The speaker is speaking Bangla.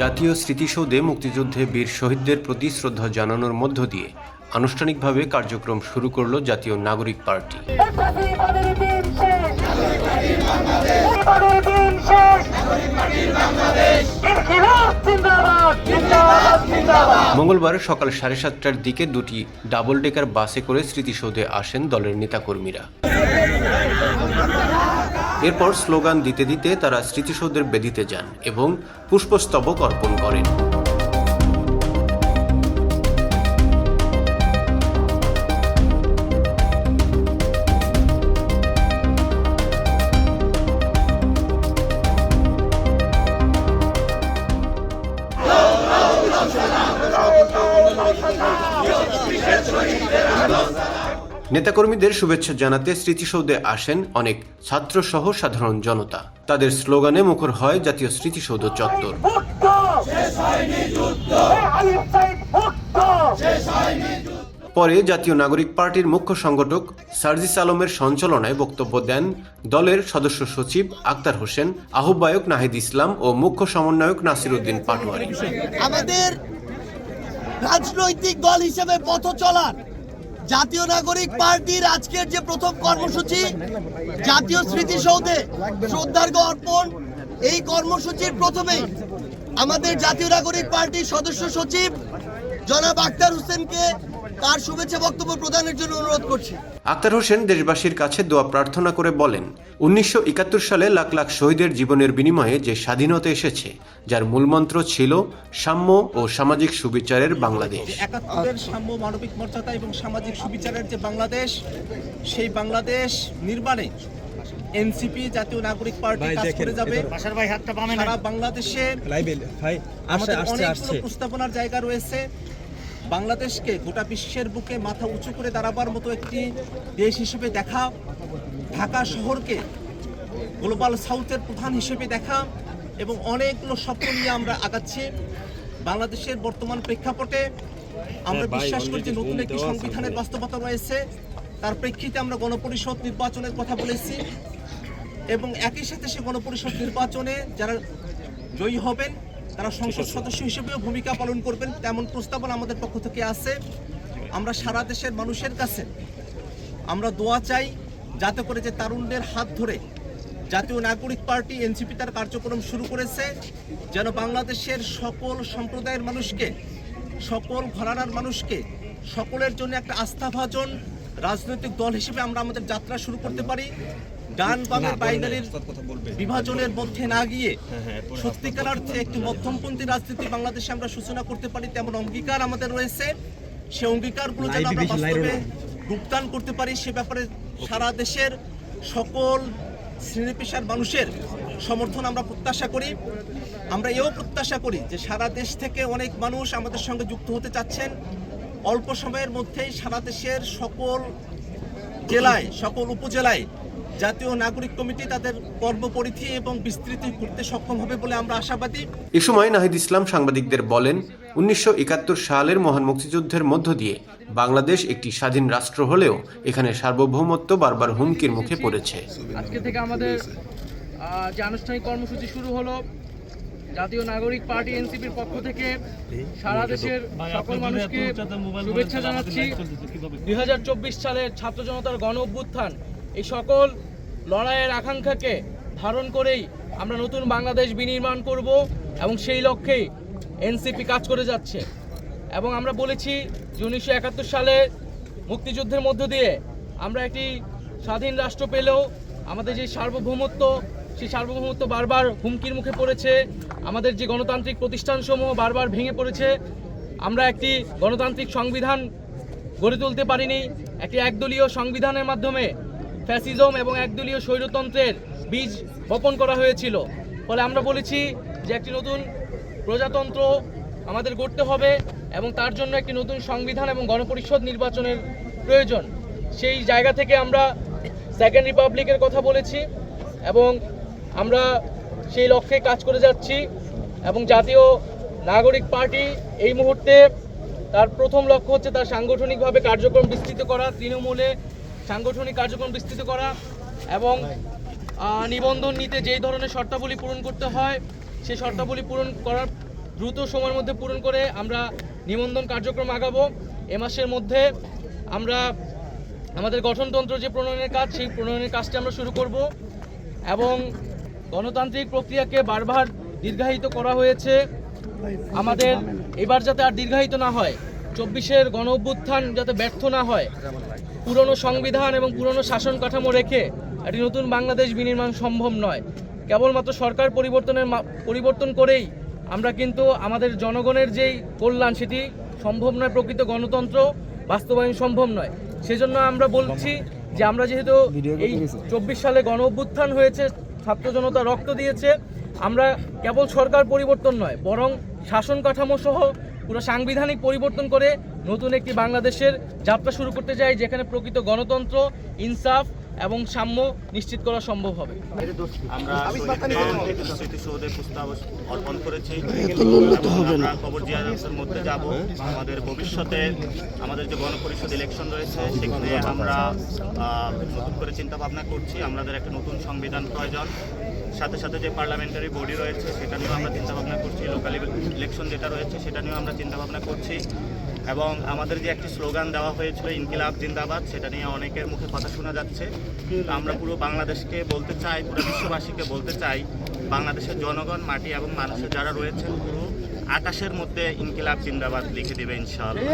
জাতীয় স্মৃতিসৌধে মুক্তিযুদ্ধে বীর শহীদদের প্রতি শ্রদ্ধা জানানোর মধ্য দিয়ে আনুষ্ঠানিকভাবে কার্যক্রম শুরু করল জাতীয় নাগরিক পার্টি। মঙ্গলবার সকাল সাড়ে সাতটার দিকে দুটি ডাবল ডেকার বাসে করে স্মৃতিসৌধে আসেন দলের নেতাকর্মীরা। এরপর স্লোগান দিতে দিতে তারা স্মৃতিসৌধের বেদিতে যান এবং পুষ্পস্তবক অর্পণ করেন। নেতাকর্মীদের শুভেচ্ছা জানাতে স্মৃতিসৌধে আসেন অনেক ছাত্রসহ সাধারণ জনতা। তাদের স্লোগানে মুখর হয় জাতীয় স্মৃতিসৌধ চত্বর। পরে জাতীয় নাগরিক পার্টির মুখ্য সংগঠক সার্জিস আলমের সঞ্চালনায় বক্তব্য দেন দলের সদস্য সচিব আক্তার হোসেন, আহ্বায়ক নাহিদ ইসলাম ও মুখ্য সমন্বয়ক নাসির উদ্দিন পাটোয়ারি। আমাদের রাজনৈতিক দল হিসেবে পথ চলার জাতীয় নাগরিক পার্টির আজকের যে প্রথম কর্মসূচি, জাতীয় স্মৃতিসৌধে শ্রদ্ধার্ঘ অর্পণ। এই কর্মসূচির প্রথমেই আমাদের জাতীয় নাগরিক পার্টির সদস্য সচিব জনাব আক্তার হোসেনকে তার শুভেচ্ছা বক্তব্য প্রদানের জন্য অনুরোধ করছি। আক্তার হোসেন দেশবাসীর কাছে দোয়া প্রার্থনা করে বলেন উনিশশো একাত্তর সালে লাখ লাখ শহীদের জীবনের বিনিময়ে যে স্বাধীনতা এসেছে যার মূলমন্ত্র ছিল সাম্য ও সামাজিক সুবিচারের বাংলাদেশ। একাত্তরের সাম্য মানবিক মর্যাদা এবং সামাজিক সুবিচারের যে বাংলাদেশ সেই বাংলাদেশ নির্মাণে এনসিপি জাতীয় নাগরিক পার্টি কাজ করে যাবে। সারা বাংলাদেশে আমাদের অনেকগুলো প্রস্তাবনার জায়গা রয়েছে। বাংলাদেশকে গোটা বিশ্বের বুকে মাথা উঁচু করে দাঁড়াবার মতো একটি দেশ হিসেবে দেখা ঢাকা শহরকে গ্লোবাল সাউথের প্রধান হিসেবে দেখা এবং অনেকগুলো স্বপ্ন নিয়ে আমরা আগাচ্ছি। বাংলাদেশের বর্তমান প্রেক্ষাপটে আমরা বিশ্বাস করি যে নতুন একটি সংবিধানের বাস্তবতা রয়েছে। তার প্রেক্ষিতে আমরা গণপরিষদ নির্বাচনের কথা বলেছি এবং একই সাথে সে গণপরিষদ নির্বাচনে যারা জয়ী হবেন তারা সংসদ সদস্য হিসেবেও ভূমিকা পালন করবেন তেমন প্রস্তাবনা আমাদের পক্ষ থেকে আছে। আমরা সারা দেশের মানুষের কাছে আমরা দোয়া চাই যাতে করে যে তারুণ্যের হাত ধরে জাতীয় নাগরিক পার্টি এনসিপি তার কার্যক্রম শুরু করেছে যেন বাংলাদেশের সকল সম্প্রদায়ের মানুষকে সকল ঘরানার মানুষকে সকলের জন্য একটা আস্থাভাজন রাজনৈতিক দল হিসেবে আমরা আমাদের যাত্রা শুরু করতে পারি। ডান বামের বাইনারির বিভাজনের মধ্যে না গিয়ে সত্যিকার অর্থে একটি মধ্যমপন্থী রাজনীতি বাংলাদেশে আমরা সূচনা করতে পারি তেমন অঙ্গীকার আমাদের রয়েছে। সে অঙ্গীকারগুলো যেন আমরা বাস্তবে রূপদান করতে পারি সে ব্যাপারে সারা দেশের সকল শ্রেণি পেশার মানুষের সমর্থন আমরা প্রত্যাশা করি। আমরা এও প্রত্যাশা করি যে সারা দেশ থেকে অনেক মানুষ আমাদের সঙ্গে যুক্ত হতে চাচ্ছেন। অল্প সময়ের মধ্যেই সারা দেশের সকল জেলায় সকল উপজেলায় জাতীয় নাগরিক কমিটি তাদের কর্মপরিধি এবং বিস্তৃতি করতে সক্ষম হবে বলে আমরা আশাবাদী। এ সময় নাহিদ ইসলাম সাংবাদিকদের বলেন উনিশশো একাত্তর সালের মহান মুক্তিযুদ্ধের মধ্য দিয়ে বাংলাদেশ একটি স্বাধীন রাষ্ট্র হলেও এখানে সার্বভৌমত্ব বারবার হুমকির মুখে পড়েছে। আজকে থেকে আমাদের যে আনুষ্ঠানিক কর্মসূচি শুরু হলো জাতীয় নাগরিক পার্টি এনসিপির পক্ষ থেকে সারা দেশের সকল মানুষকে শুভেচ্ছা জানাচ্ছি। দুই সালের ছাত্র জনতার গণ অভ্যুত্থান এই সকল লড়াইয়ের আকাঙ্ক্ষাকে ধারণ করেই আমরা নতুন বাংলাদেশ বিনির্মাণ করব এবং সেই লক্ষ্যেই এনসিপি কাজ করে যাচ্ছে। এবং আমরা বলেছি যে উনিশশো একাত্তর সালে মুক্তিযুদ্ধের মধ্য দিয়ে আমরা একটি স্বাধীন রাষ্ট্র পেলেও আমাদের যে সার্বভৌমত্ব, সেই সার্বভৌমত্ব বারবার হুমকির মুখে পড়েছে। আমাদের যে গণতান্ত্রিক প্রতিষ্ঠানসমূহ বারবার ভেঙে পড়েছে। আমরা একটি গণতান্ত্রিক সংবিধান গড়ে তুলতে পারিনি। একটি একদলীয় সংবিধানের মাধ্যমে ফ্যাসিজম এবং একদলীয় স্বৈরতন্ত্রের বীজ বপন করা হয়েছিল। ফলে আমরা বলেছি যে একটি নতুন প্রজাতন্ত্র আমাদের গড়তে হবে এবং তার জন্য একটি নতুন সংবিধান এবং গণপরিষদ নির্বাচনের প্রয়োজন। সেই জায়গা থেকে আমরা সেকেন্ড রিপাবলিকের কথা বলেছি এবং আমরা সেই লক্ষ্যে কাজ করে যাচ্ছি এবং জাতীয় নাগরিক পার্টি এই মুহূর্তে তার প্রথম লক্ষ্য হচ্ছে তার সাংগঠনিকভাবে কার্যক্রম বিস্তৃত করা। তৃণমূলে সাংগঠনিক কার্যক্রম বিস্তৃত করা এবং নিবন্ধন নিতে যেই ধরনের শর্তাবলী পূরণ করতে হয় সেই শর্তাবলী পূরণ করার দ্রুত সময়ের মধ্যে পূরণ করে আমরা নিবন্ধন কার্যক্রম আগাবো। এ মাসের মধ্যে আমরা আমাদের গঠনতন্ত্র যে প্রণয়নের কাজ, সেই প্রণয়নের কাজটি আমরা শুরু করব এবং গণতান্ত্রিক প্রক্রিয়াকে বারবার দীর্ঘায়িত করা হয়েছে। আমাদের এবার যাতে আর দীর্ঘায়িত না হয়, চব্বিশের গণ অভ্যুত্থান যাতে ব্যর্থ না হয় পুরনো সংবিধান এবং পুরনো শাসন কাঠামো রেখে একটি নতুন বাংলাদেশ বিনির্মাণ সম্ভব নয়। কেবলমাত্র সরকার পরিবর্তনের মা- পরিবর্তন করেই আমরা কিন্তু আমাদের জনগণের যেই কল্যাণ সেটি সম্ভব নয় প্রকৃত গণতন্ত্র বাস্তবায়ন সম্ভব নয়। সেজন্য আমরা বলছি যে আমরা যেহেতু এই চব্বিশ সালে গণ অভ্যুত্থান হয়েছে ছাত্র জনতা রক্ত দিয়েছে আমরা কেবল সরকার পরিবর্তন নয় বরং শাসন কাঠামো সহ পুরো সাংবিধানিক পরিবর্তন করে নতুন একটি বাংলাদেশের যাত্রা শুরু করতে চাই, যেখানে প্রকৃত গণতন্ত্র, ইনসাফ এবং সাম্য নিশ্চিত করা সম্ভব হবে। আমরা স্মৃতিসৌধে পুস্তাব অর্পণ করেছি। আমরা খবর জিয়ারতের মধ্যে যাব। আমাদের ভবিষ্যতে আমাদের যে গণপরিষদ ইলেকশন রয়েছে সেখানে আমরা নতুন করে চিন্তা ভাবনা করছি। আমাদের একটা নতুন সংবিধান প্রয়োজন। সাথে সাথে যে পার্লামেন্টারি বডি রয়েছে সেটা নিয়েও আমরা চিন্তা ভাবনা করছি। লোকাল ইলেকশন যেটা রয়েছে সেটা নিয়েও আমরা চিন্তা ভাবনা করছি। এবং আমাদের যে একটি স্লোগান দেওয়া হয়েছিল, ইনকিলাব জিন্দাবাদ, সেটা নিয়ে অনেকের মুখে কথা শোনা যাচ্ছে। আমরা পুরো বাংলাদেশকে বলতে চাই, পুরো বিশ্ববাসীকে বলতে চাই, বাংলাদেশের জনগণ, মাটি এবং মানুষের যারা রয়েছেন, পুরো আকাশের মধ্যে ইনকিলাব জিন্দাবাদ লিখে দেবে ইনশাআল্লাহ।